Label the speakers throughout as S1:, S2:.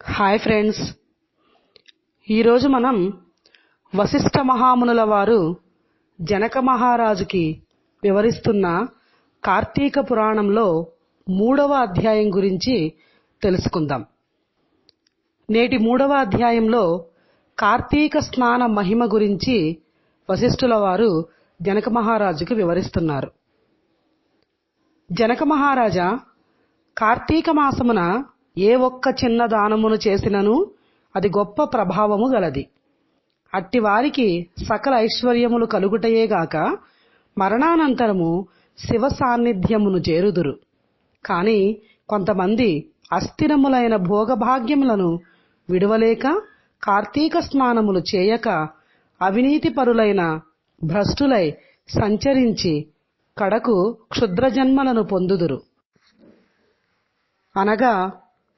S1: Hi friends ఈరోజు మనం వశిష్ఠ మహామునుల వారు జనక మహారాజుకి వివరిస్తున్న కార్తీక పురాణంలో మూడవ అధ్యాయం గురించి తెలుసుకుందాం. నేటి మూడవ అధ్యాయంలో కార్తీక స్నాన మహిమ గురించి వశిష్ఠుల వారు జనక మహారాజుకి వివరిస్తున్నారు. జనక మహారాజా కార్తీక మాసమున ఏ ఒక్క చిన్న దానమును చేసినను అది గొప్ప ప్రభావము గలది. అట్టి వారికి సకల ఐశ్వర్యములు కలుగుటయేగాక మరణానంతరము శివ సాన్నిధ్యమును చేరుదురు. కాని కొంతమంది అస్థిరములైన భోగభాగ్యములను విడువలేక కార్తీక స్నానములు చేయక అవినీతి పరులైన భ్రష్టులై సంచరించి కడకు క్షుద్రజన్మలను పొందుదురు. అనగా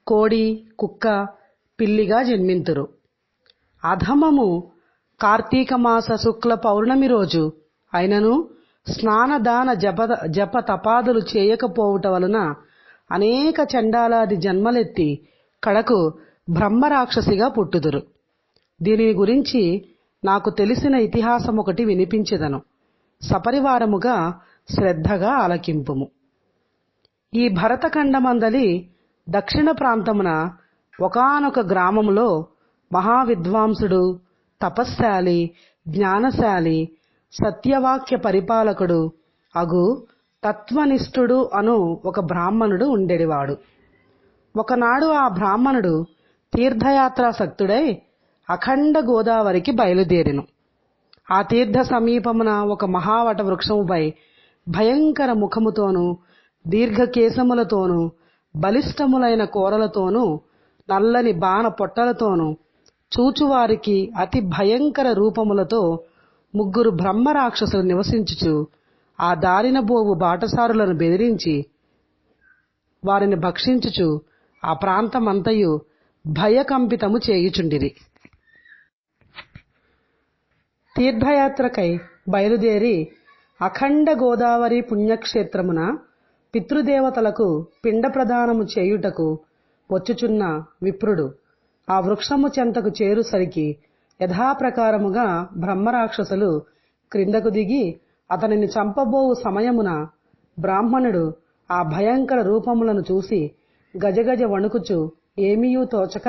S1: కోడి కుక్క పిల్లిగా జన్మింతురు. అధమము కార్తీక మాస శుక్ల పౌర్ణమి రోజు అయినను స్నానదాన జప జప తపాదులు చేయకపోవుట వలన అనేక చండాలాది జన్మలెత్తి కడకు బ్రహ్మరాక్షసిగా పుట్టుదురు. దీనిని గురించి నాకు తెలిసిన ఇతిహాసం ఒకటి వినిపించెదను. సపరివారముగా శ్రద్ధగా ఆలకింపుము. ఈ భరతఖండమందలి దక్షిణ ప్రాంతమున ఒకానొక గ్రామములో మహావిద్వాంసుడు తపశ్శాలి జ్ఞానశాలి సత్యవాక్య పరిపాలకుడు అగు తత్వనిష్ఠుడు అను ఒక బ్రాహ్మణుడు ఉండేవాడు ఒకనాడు ఆ బ్రాహ్మణుడు తీర్థయాత్రాసక్తుడై అఖండ గోదావరికి బయలుదేరిను. ఆ తీర్థ సమీపమున ఒక మహావట వృక్షముపై భయంకర ముఖముతోనూ దీర్ఘకేశములతోనూ బలిష్టములైన కోరలతోనూ నల్లని బాణ పొట్టలతోనూ చూచువారికి అతి భయంకర రూపములతో ముగ్గురు బ్రహ్మరాక్షసులు నివసించుచు ఆ దారిన బోవు బాటసారులను బెదిరించి వారిని భక్షించుచు ఆ ప్రాంతమంతయు భయకంపితము చేయుచుండిరి. తీర్థయాత్రకై బయలుదేరి అఖండ గోదావరి పుణ్యక్షేత్రమున పితృదేవతలకు పిండ ప్రదానము చేయుటకు వచ్చుచున్న విప్రుడు. ఆ వృక్షము చెంతకు చేరుసరికి యథాప్రకారముగా బ్రహ్మరాక్షసులు క్రిందకు దిగి అతనిని చంపబోవు సమయమున బ్రాహ్మణుడు ఆ భయంకర రూపములను చూసి గజగజ వణుకుచు ఏమీయూ తోచక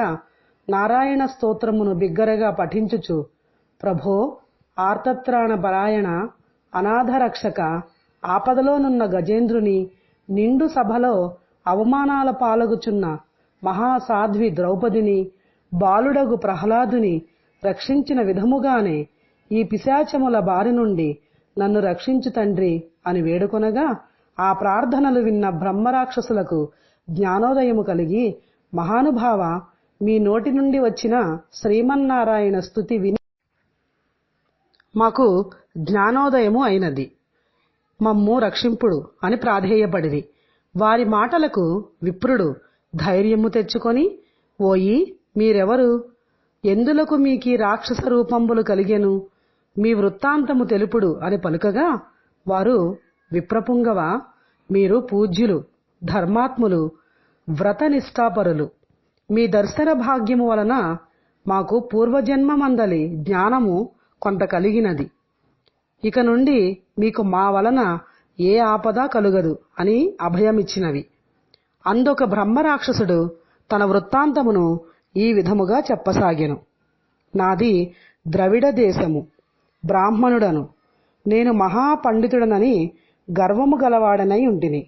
S1: నారాయణ స్తోత్రమును బిగ్గరగా పఠించుచు ప్రభో ఆర్తత్రాణ పరాయణ అనాథరక్షక ఆపదలోనున్న గజేంద్రుని నిండు సభలో అవమానాల పాలగుచున్న మహాసాధ్వి ద్రౌపదిని బాలుడగు ప్రహ్లాదుని రక్షించిన విధముగానే ఈ పిశాచముల బారి నుండి నన్ను రక్షించు తండ్రి అని వేడుకొనగా ఆ ప్రార్థనలు విన్న బ్రహ్మరాక్షసులకు జ్ఞానోదయము కలిగి మహానుభావ మీ నోటి నుండి వచ్చిన శ్రీమన్నారాయణ స్థుతి విని మాకు జ్ఞానోదయము అయినది. మమ్ము రక్షింపుడు అని ప్రాధేయపడిరి. వారి మాటలకు విప్రుడు ధైర్యము తెచ్చుకొని ఓయి మీరెవరు? ఎందులకు మీకీ రాక్షస రూపంబులు కలిగెను? మీ వృత్తాంతము తెలుపుడు అని పలుకగా వారు విప్రపుంగవ? మీరు పూజ్యులు ధర్మాత్ములు వ్రతనిష్టాపరులు మీ దర్శన భాగ్యము వలన మాకు పూర్వజన్మమందలి జ్ఞానము కొంత కలిగినది. ఇక నుండి మీకు మా వలన ఏ ఆపద కలుగదు అని అభయమిచ్చినవి. అందొక బ్రహ్మరాక్షసుడు తన వృత్తాంతమును ఈ విధముగా చెప్పసాగెను. నాది ద్రవిడ దేశము. బ్రాహ్మణుడను. నేను మహాపండితుడనని గర్వము గలవాడనై ఉంటిని.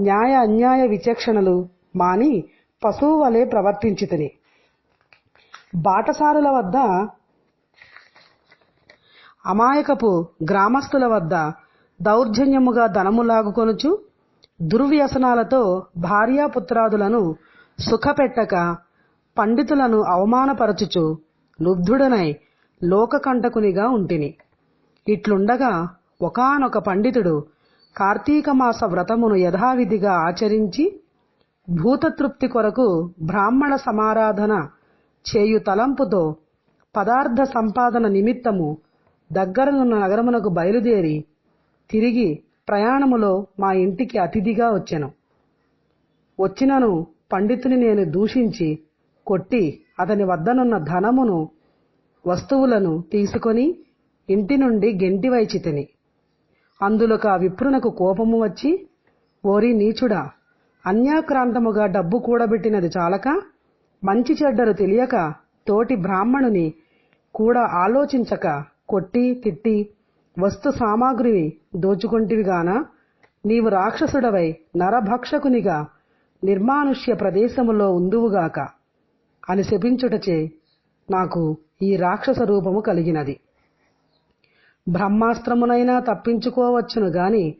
S1: న్యాయ అన్యాయ విచక్షణలు మాని పశువు వలె ప్రవర్తించితిని. బాటసారుల వద్ద అమాయకపు గ్రామస్తుల వద్ద దౌర్జన్యముగా ధనము లాగుకొనుచు దుర్వ్యసనాలతో భార్యాపుత్రాదులను సుఖపెట్టక పండితులను అవమానపరచుచు లుబ్ధుడనై లోకకంటకునిగా ఉంటిని. ఇట్లుండగా ఒకానొక పండితుడు కార్తీక మాస వ్రతమును యథావిధిగా ఆచరించి భూతతృప్తి కొరకు బ్రాహ్మణ సమారాధన చేయు తలంపుతో పదార్థ సంపాదన నిమిత్తము దగ్గరనున్న నగరమునకు బయలుదేరి తిరిగి ప్రయాణములో మా ఇంటికి అతిథిగా వచ్చెను. వచ్చినను పండితుని నేను దూషించి కొట్టి అతని వద్దనున్న ధనమును వస్తువులను తీసుకొని ఇంటి నుండి గెంటి వైచితిని అందులోక ఆ విప్రునకు కోపము వచ్చి ఓరి నీచుడా అన్యాక్రాంతముగా డబ్బు కూడబెట్టినది చాలక మంచి చెడ్డలు తెలియక తోటి బ్రాహ్మణుని కూడా ఆలోచించక కొట్టి తిట్టి వస్తు సామాగ్రిని దోచుకొంటివిగాన? నీవు రాక్షసుడవై నరభక్షకునిగా నిర్మానుష్య ప్రదేశములో ఉందువుగాక అని శపించుటచే నాకు ఈ రాక్షస రూపము కలిగినది. బ్రహ్మాస్త్రమునైనా తప్పించుకోవచ్చును గాని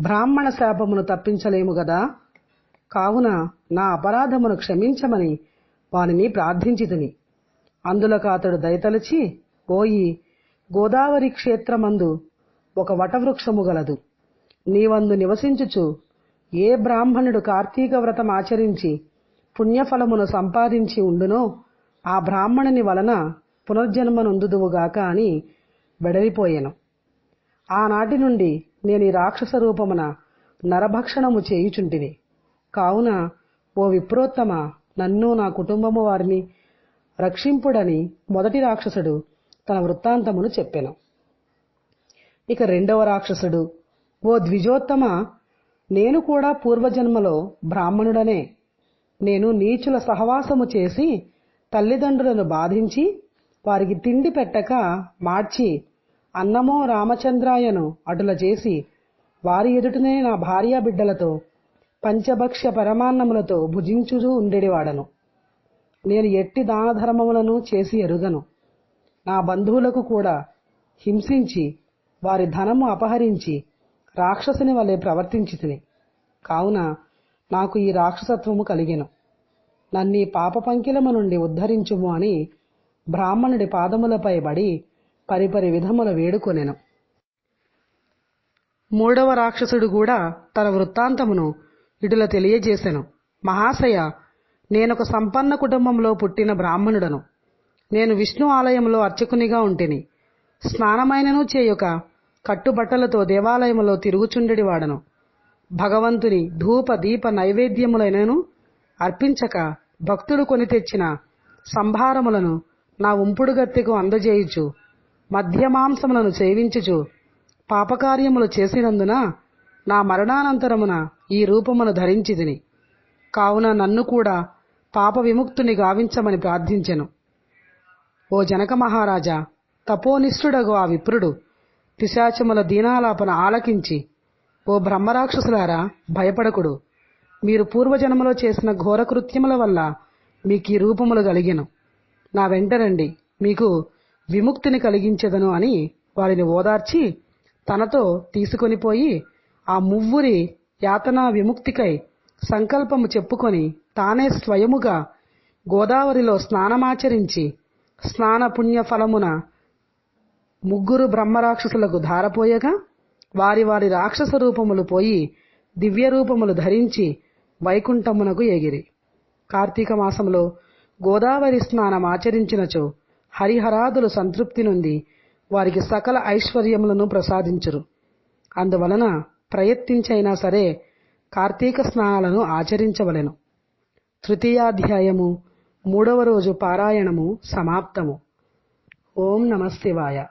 S1: బ్రాహ్మణ శాపమును తప్పించలేము గదా? కావున నా అపరాధమును క్షమించమని వానిని ప్రార్థించితిని. అందులకు అతడు దయతలచి ఓయి గోదావరి క్షేత్రమందు ఒక వటవృక్షము గలదు. నీవందు నివసించుచు ఏ బ్రాహ్మణుడు కార్తీక వ్రతం ఆచరించి పుణ్యఫలమును సంపాదించి ఉండునో ఆ బ్రాహ్మణుని వలన పునర్జన్మనుందుదువుగాక అని వెడలిపోయాను ఆనాటి నుండి నేను ఈ రాక్షస రూపమున నరభక్షణము చేయుచుంటిని. కావున ఓ విప్రోత్తమ నన్ను నా కుటుంబము వారిని రక్షింపుడని మొదటి రాక్షసుడు తన వృత్తాంతమును చెప్పెను. ఇక రెండవ రాక్షసుడు ఓ ద్విజోత్తమ నేను కూడా పూర్వజన్మలో బ్రాహ్మణుడనే. నేను నీచుల సహవాసము చేసి తల్లిదండ్రులను బాధించి వారికి తిండి పెట్టక మార్చి అన్నమో రామచంద్రాయను అటుల చేసి వారి ఎదుటనే నా భార్యా బిడ్డలతో పంచభక్ష్య పరమాన్నములతో భుజించుచూ ఉండేవాడను. నేను ఎట్టి దాన ధర్మములను చేసి ఎరుగను. నా బంధువులకు కూడా హింసించి వారి ధనము అపహరించి రాక్షసుని వలె ప్రవర్తించితిని. కావున నాకు ఈ రాక్షసత్వము కలిగెను. నన్నీ పాప పంకిలము నుండి ఉద్ధరించుము అని బ్రాహ్మణుడి పాదములపై బడి పరిపరి విధముల వేడుకొనెను. మూడవ రాక్షసుడు కూడా తన వృత్తాంతమును ఇటుల తెలియజేసెను. మహాశయ నేనొక సంపన్న కుటుంబంలో పుట్టిన బ్రాహ్మణుడను. నేను విష్ణు ఆలయంలో అర్చకునిగా ఉంటిని. స్నానమైనను చేయుక కట్టుబట్టలతో దేవాలయములో తిరుగుచుండెడివాడను. భగవంతుని ధూప దీప నైవేద్యములైనను అర్పించక భక్తుడు కొని తెచ్చిన సంభారములను నా ఉంపుడు గత్తెకు అందజేయుచు మధ్యమాంసములను సేవించుచు పాపకార్యములు చేసినందున నా మరణానంతరమున ఈ రూపమును ధరించిదిని కావున నన్ను కూడా పాప విముక్తుని గావించమని ప్రార్థించెను. ఓ జనక మహారాజా తపోనిష్ఠుడగు ఆ విప్రుడు. పిశాచముల దీనాలాపన ఆలకించి ఓ బ్రహ్మరాక్షసులారా భయపడకుడు. మీరు పూర్వజన్మలో చేసిన ఘోరకృత్యముల వల్ల మీకు ఈ రూపములు కలిగెను. నా వెంటరండి మీకు విముక్తిని కలిగించెదను అని వారిని ఓదార్చి తనతో తీసుకొనిపోయి ఆ మువ్వురి యాతనా విముక్తికై సంకల్పము చెప్పుకొని తానే స్వయముగా గోదావరిలో స్నానమాచరించి స్నాన పుణ్య ఫలమున ముగ్గురు బ్రహ్మరాక్షసులకు ధారపోయగా వారి వారి రాక్షస రూపములు పోయి దివ్య రూపములు ధరించి వైకుంఠమునకు ఎగిరి. కార్తీక మాసంలో గోదావరి స్నానం ఆచరించినచో హరిహరాదులు సంతృప్తి నుండి వారికి సకల ఐశ్వర్యములను ప్రసాదించరు. అందువలన ప్రయత్నించైనా సరే కార్తీక స్నానాలను ఆచరించవలెను. తృతీయాధ్యాయము మూడవ రోజు పారాయణము సమాప్తము. ఓం నమశివాయ